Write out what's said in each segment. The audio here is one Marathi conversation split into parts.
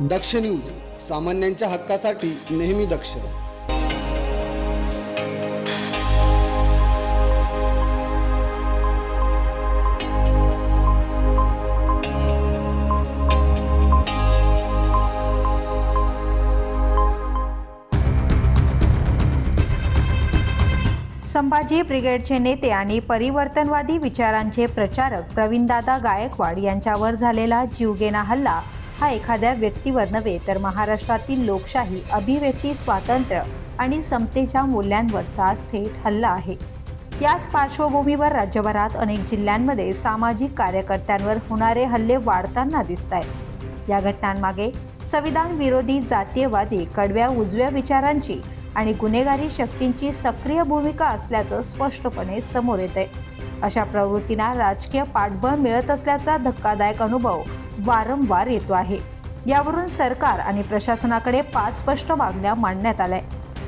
दक्ष न्यूज सामान्यांच्या हक्कासाठी नेहमी दक्ष. संभाजी ब्रिगेडचे नेते आणि परिवर्तनवादी विचारांचे प्रचारक प्रवीणदादा गायकवाड यांच्यावर झालेला जीवघेणा हल्ला हा एखाद्या व्यक्तीवर नव्हे तर महाराष्ट्रातील लोकशाही अभिव्यक्ती स्वातंत्र्य आणि समतेच्या मूल्यांवरचा थेट हल्ला आहे. याच पार्श्वभूमीवर राज्यभरात अनेक जिल्ह्यांमध्ये सामाजिक कार्यकर्त्यांवर होणारे हल्ले वाढताना दिसत आहेत या घटनांमागे संविधान विरोधी जातीयवादी कडव्या उजव्या विचारांची आणि गुन्हेगारी शक्तींची सक्रिय भूमिका असल्याचं स्पष्टपणे समोर येत आहे अशा प्रवृत्तींना राजकीय पाठबळ मिळत असल्याचा धक्कादायक अनुभव वारंवार येतो आहे. यावरून सरकार आणि प्रशासनाकडे पाच स्पष्ट मागण्या मांडण्यात आल्या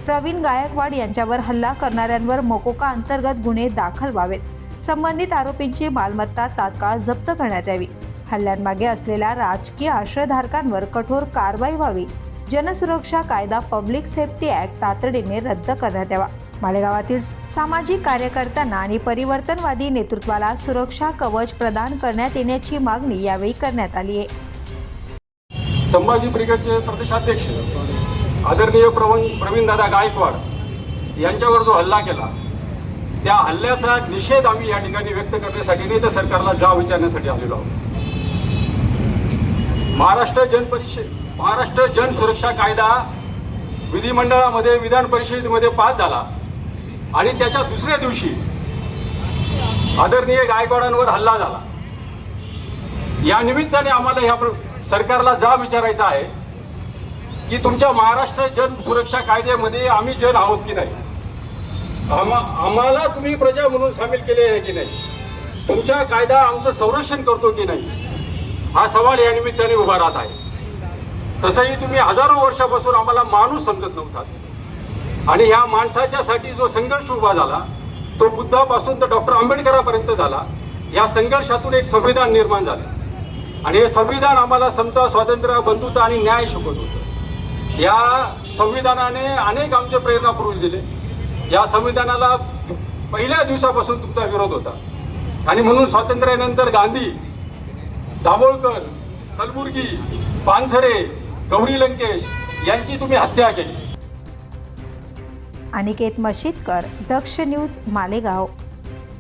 प्रवीण गायकवाड यांच्यावर हल्ला करणाऱ्यांवर मोकोका अंतर्गत गुन्हे दाखल व्हावेत. संबंधित आरोपींची मालमत्ता तात्काळ जप्त करण्यात यावी. हल्ल्यांमागे असलेल्या राजकीय आश्रयधारकांवर कठोर कारवाई व्हावी. जनसुरक्षा कायदा पब्लिक सेफ्टी ऍक्ट तातडीने रद्द करण्यात यावा. मालेगावातील सामाजिक कार्यकर्त्यांना आणि परिवर्तनवादी नेतृत्वाला सुरक्षा कवच प्रदान करण्यात येण्याची मागणी यावेळी करण्यात आली आहे. संभाजी ब्रिगेडचे प्रदेशाध्यक्ष आदरणीय प्रवीण प्रवीणदादा गायकवाड यांच्यावर जो हल्ला केला त्या हल्ल्याचा निषेध आम्ही या ठिकाणी व्यक्त करण्यासाठी नाही तर सरकारला जाव विचारण्यासाठी आलेलो आहोत. महाराष्ट्र जन परिषद महाराष्ट्र जन सुरक्षा कायदा विधिमंडळामध्ये विधान परिषदेमध्ये पास झाला. आणि त्याच्या दुसऱ्या दिवशी आदरणीय गायकवाडांवर हल्ला झाला. या निमित्ताने आम्हाला ह्या प्र- सरकारला जा विचारायचा आहे की तुमच्या महाराष्ट्र जन सुरक्षा कायद्यामध्ये आम्ही जन आहोत की नाही? आम्हा- आम्हाला तुम्ही प्रजा म्हणून सामील केले आहे की नाही? तुमचा कायदा आमचं संरक्षण करतो की नाही? हा सवाल या निमित्ताने उभा राहत आहे. तसंही तुम्ही हजारो वर्षापासून आम्हाला माणूस समजत नव्हता आणि ह्या माणसाच्यासाठी जो संघर्ष उभा झाला तो बुद्धापासून तर डॉक्टर आंबेडकरापर्यंत झाला या संघर्षातून एक संविधान निर्माण झालं. आणि हे संविधान आम्हाला समता स्वातंत्र्य बंधुता आणि न्याय शिकवत होतं. या संविधानाने अनेक आमचे प्रेरणा पुरुष दिले. या संविधानाला पहिल्या दिवसापासून तुमचा विरोध होता. आणि म्हणून स्वातंत्र्यानंतर गांधी दाभोळकर कलबुर्गी पानसरे गौरी लंकेश यांची तुम्ही हत्या केली. अनिकेत मशीदकर दक्ष न्यूज मालेगाव.